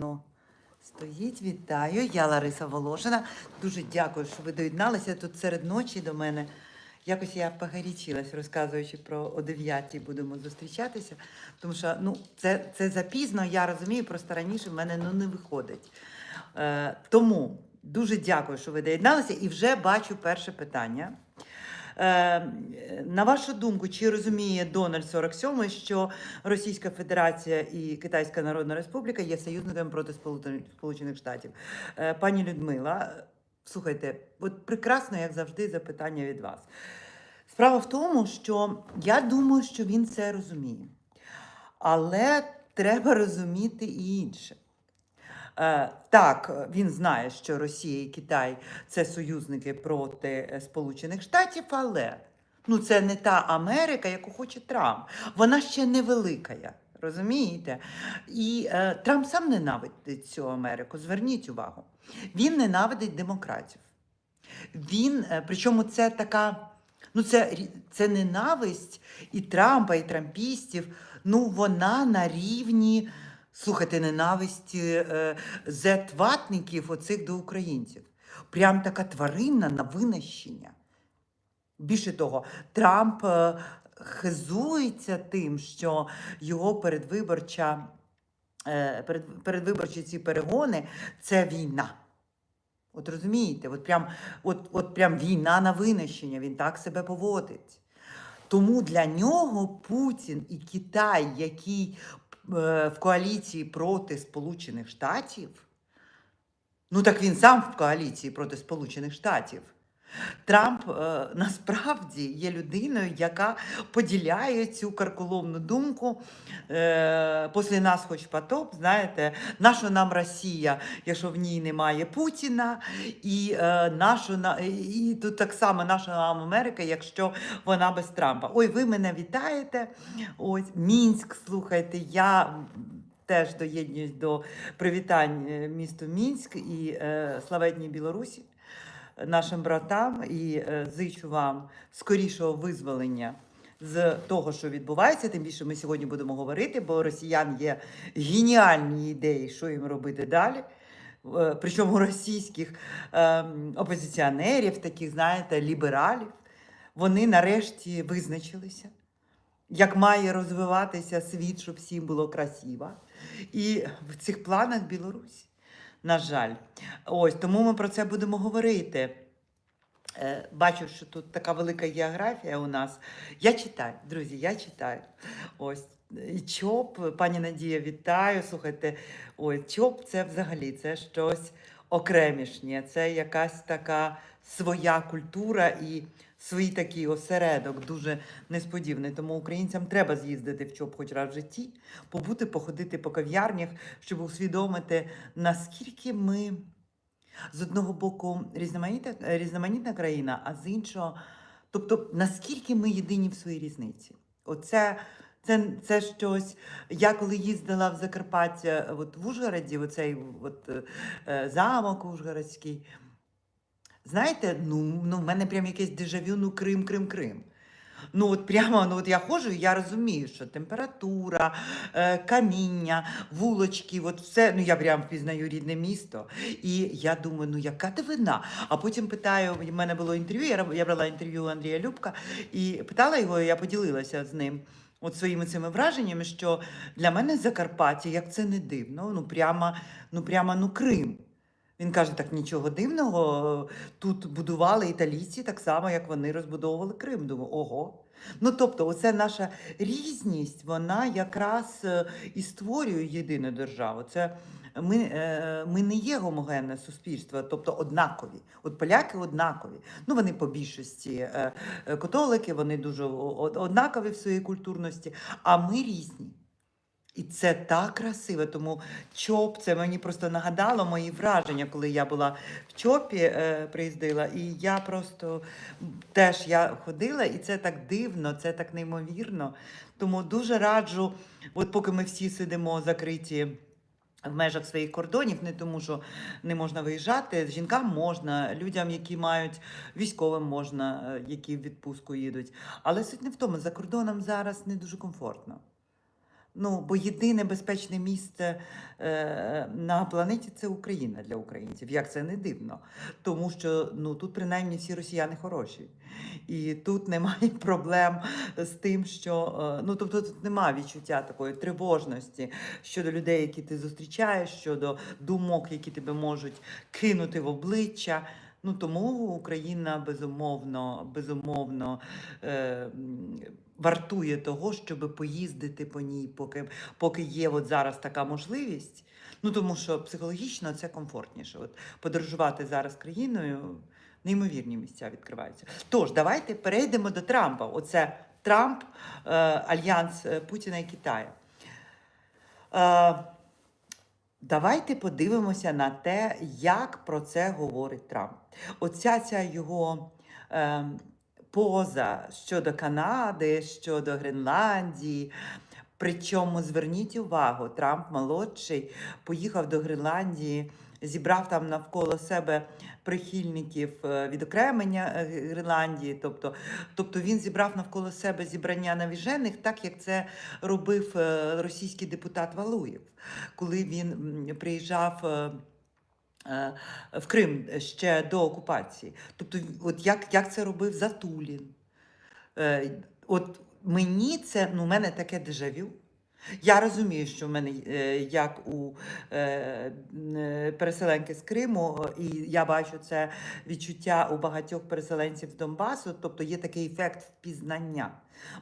воно стоїть. Вітаю. Я Лариса Волошина. Дуже дякую, що ви доєдналися тут серед ночі до мене. Якось я погарячилась, розказуючи про о 9 будемо зустрічатися. Тому що ну, це, це запізно, я розумію, просто раніше в мене ну, не виходить. Е, тому дуже дякую, що ви доєдналися, і вже бачу перше питання. Е, На вашу думку, чи розуміє Дональд 47, що Російська Федерація і Китайська Народна Республіка є союзниками проти Сполучених- Сполучених Штатів? Е, Пані Людмила, слухайте, от прекрасно, як завжди, запитання від вас. Справа в тому, що я думаю, що він це розуміє. Але треба розуміти і інше. Е, Так, він знає, що Росія і Китай це союзники проти е, Сполучених Штатів, але ну, це не та Америка, яку хоче Трамп. Вона ще невелика. Розумієте? І е, Трамп сам ненавидить цю Америку. Зверніть увагу. Він ненавидить демократів. Він, е, причому це така, ну це, це ненависть і Трампа, і трампістів. Ну, вона на рівні, слухайте, ненависті е, зет-ватників оцих до українців. Прям така тваринна на винищення. Більше того, Трамп е, хизується тим, що його передвиборча, е, передвиборчі ці перегони це війна. От розумієте, от прям, от, от прям війна на винищення, він так себе поводить. Тому для нього Путін і Китай, який в коаліції проти Сполучених Штатів, ну так він сам в коаліції проти Сполучених Штатів. Трамп е, насправді є людиною, яка поділяє цю карколомну думку. Е, Після нас хоч потоп, знаєте, нащо нам Росія, якщо в ній немає Путіна, і, е, нашу, і тут так само наша нам Америка, якщо вона без Трампа. Ой, ви мене вітаєте. Ось Мінськ, слухайте, я. Теж доєднуюсь до привітань місту Мінськ і е, славетній Білорусі нашим братам і е, зичу вам скорішого визволення з того, що відбувається. Тим більше ми сьогодні будемо говорити, бо росіян є геніальні ідеї, що їм робити далі. Е, Причому російських ем, опозиціонерів, таких, знаєте, лібералів, вони нарешті визначилися, як має розвиватися світ, щоб всім було красиво. І в цих планах Білорусі. На жаль, ось тому ми про це будемо говорити. Е, Бачу, що тут така велика географія у нас. Я читаю, друзі, я читаю. Ось ЧОП, пані Надія, вітаю. Слухайте, ой, ЧОП це взагалі це щось окремішнє. Це якась така своя культура і свій такий осередок, дуже несподіваний. Тому українцям треба з'їздити в ЧОП хоч раз в житті, побути, походити по кав'ярнях, щоб усвідомити, наскільки ми з одного боку різноманітна, різноманітна країна, а з іншого, тобто наскільки ми єдині в своїй різниці. Оце це, це щось. Я коли їздила в Закарпаття, от в Ужгороді, оцей от, е, замок Ужгородський. Знаєте, ну, ну в мене прям якесь дежавю, ну Крим, Крим, Крим. Ну, от прямо, ну от я ходжу, і я розумію, що температура, е, каміння, вулочки, от все, ну я прям впізнаю рідне місто. І я думаю, ну яка дивина? А потім питаю, в мене було інтерв'ю, я, я брала інтерв'ю у Андрія Любка і питала його, я поділилася з ним. От своїми цими враженнями, що для мене Закарпаття, як це не дивно, ну прямо, ну прямо ну Крим. Він каже, так нічого дивного. Тут будували італійці так само, як вони розбудовували Крим. Думаю, ого. Ну тобто, оце наша різність, вона якраз е, і створює єдину державу. Це ми, е, ми не є гомогенне суспільство, тобто однакові. От поляки однакові. Ну вони по більшості е, католики, вони дуже однакові в своїй культурності, а ми різні. І це так красиво, тому ЧОП, це мені просто нагадало мої враження, коли я була в ЧОПі, е, приїздила, і я просто теж я ходила, і це так дивно, це так неймовірно. Тому дуже раджу, от поки ми всі сидимо закриті. В межах своїх кордонів, не тому, що не можна виїжджати. Жінкам можна, людям, які мають військовим можна, е, які в відпустку їдуть. Але суть не в тому, за кордоном зараз не дуже комфортно. Ну, бо єдине безпечне місце е, на планеті це Україна для українців. Як це не дивно. Тому що ну, тут принаймні всі росіяни хороші. І тут немає проблем з тим, що е, ну, тобто тут немає відчуття такої тривожності щодо людей, які ти зустрічаєш, щодо думок, які тебе можуть кинути в обличчя. Ну тому Україна безумовно, безумовно е, вартує того, щоб поїздити по ній, поки, поки є от зараз така можливість. Ну тому що психологічно це комфортніше. От подорожувати зараз країною, неймовірні місця відкриваються. Тож, давайте перейдемо до Трампа. Оце Трамп, е, альянс е, Путіна і Китаю. Е, Давайте подивимося на те, як про це говорить Трамп. Оця ця його е, поза щодо Канади, щодо Гренландії. Причому зверніть увагу, Трамп молодший поїхав до Гренландії, зібрав там навколо себе прихильників е, відокремлення е, Гренландії. Тобто, тобто він зібрав навколо себе зібрання навіжених, так як це робив е, російський депутат Валуєв, коли він приїжджав. Е, В Крим ще до окупації. Тобто, от як, як це робив Затулін. Е, От мені це, ну, мене таке дежавю. Я розумію, що в мене е, як у переселенки з Криму, і я бачу це відчуття у багатьох переселенців Донбасу, тобто є такий ефект впізнання.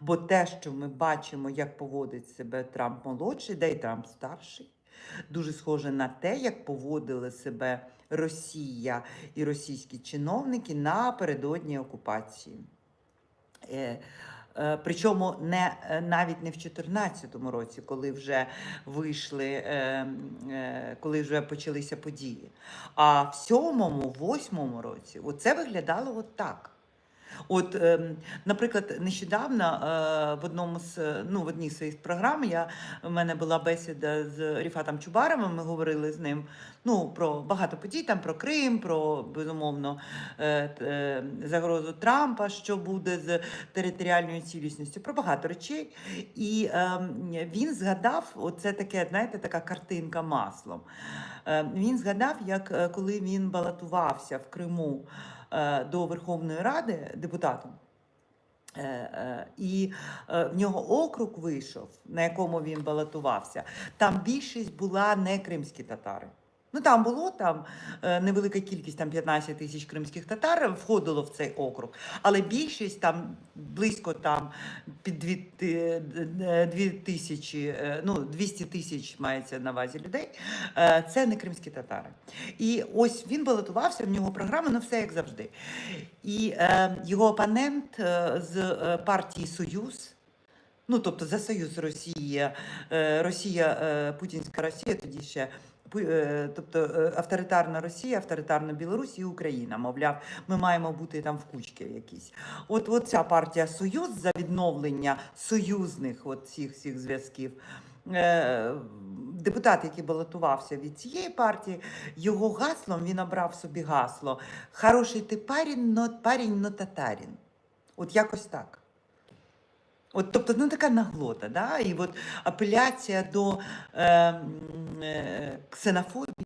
Бо те, що ми бачимо, як поводить себе Трамп молодший, де й Трамп старший, дуже схоже на те, як поводили себе Росія і російські чиновники напередодні окупації. Е, е, Причому не е, навіть не в 2014 році, коли вже вийшли, коли вже почалися події. А в сьомому, восьмому році оце виглядало от так. От, ем, наприклад, нещодавно е, в одному з е, ну, в одній з своїх програм я в мене була бесіда з Ріфатом Чубаровим. Ми говорили з ним ну, про багато подій, там про Крим, про безумовно е, загрозу Трампа, що буде з територіальною цілісністю, про багато речей. І ем, він згадав, оце таке, знаєте, така картинка маслом. Е, він згадав, як коли він балотувався в Криму до Верховної Ради депутатом. Е, е, І е, в нього округ вийшов, на якому він балотувався. Там більшість була не кримські татари. Ну там було там е, невелика кількість, там 15 тисяч кримських татар входило в цей округ, але більшість там близько там під дві, е, дві тисячі, е, ну 200 тисяч мається на увазі людей. е, Це не кримські татари. І ось він балотувався, в нього програма, ну все як завжди. І е, його опонент е, з е, партії Союз. Ну, тобто за Союз Росія, е, Росія, е, Путінська Росія, тоді ще е, тобто е, авторитарна Росія, авторитарна Білорусь і Україна. Мовляв, ми маємо бути там в кучки якісь. От, от ця партія Союз за відновлення союзних от цих всіх зв'язків. Е, Депутат, який балотувався від цієї партії, його гаслом він обрав собі гасло Хороший ти парень, но парень, но татарин. От якось так. От, тобто, ну така наглота, да? і от апеляція до е, е, ксенофобії,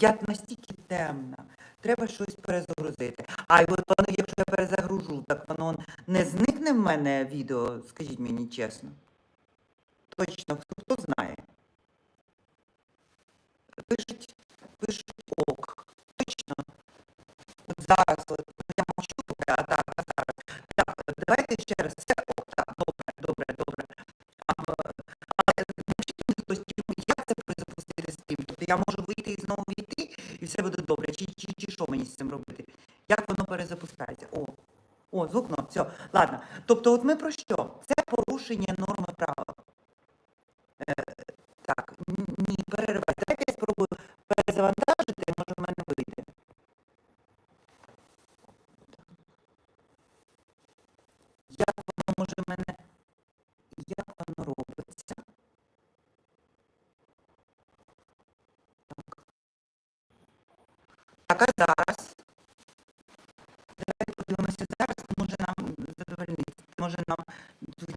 Я настільки темна. Треба щось перезагрузити. А й от воно, якщо я перезагружу, так воно не зникне в мене відео, скажіть мені чесно. Точно, хто, хто знає? Пишуть, пишуть ок. Точно. От зараз, ладно. Тобто, от ми про що? Це порушення норми права. Е, так, ні, переривайте. Давайте я спробую перезавантажити, може в мене вийде. Як воно може мене. Як воно робиться? Так. Так, а зараз. Давайте подивимося зараз, може нам задовольнити. Може нам.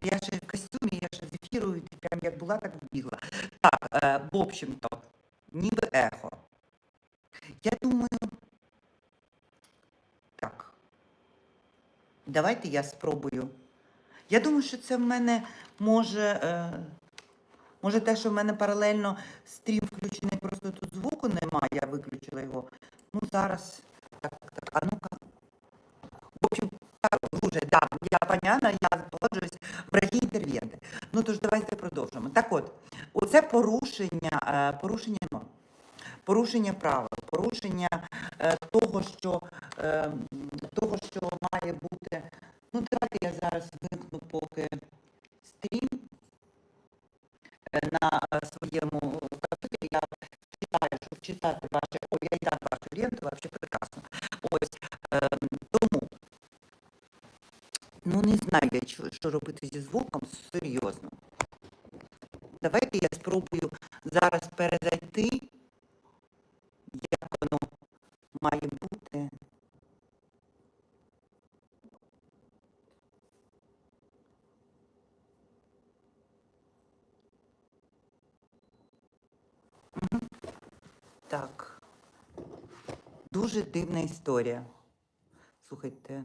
Я ще в костюмі, я ще з ефіру, і прям як була, так вбігла. Так, е, в общем-то, ніби ехо. Я думаю. Так. Давайте я спробую. Я думаю, що це в мене може. Е, може те, що в мене паралельно стрім включений, просто тут звуку немає, я виключила його. Ну, зараз. Так, так, а ну-ка. В общем, так, дуже, да, я паняна, я погоджуюсь, враги інтерв'єнти. Ну тож давайте продовжимо. Так от, оце порушення, е, порушення норм, порушення правил, порушення е, того, що, е, того, що має бути. Ну, давайте я зараз вимкну поки стрім на своєму комп'ютері. Я читаю, щоб читати ваші, ой, я і так вашу ленту, взагалі прекрасно. Ось, е, тому Ну, не знаю що робити зі звуком, серйозно. Давайте я спробую зараз перезайти, як воно має бути. Так. Дуже дивна історія. Слухайте.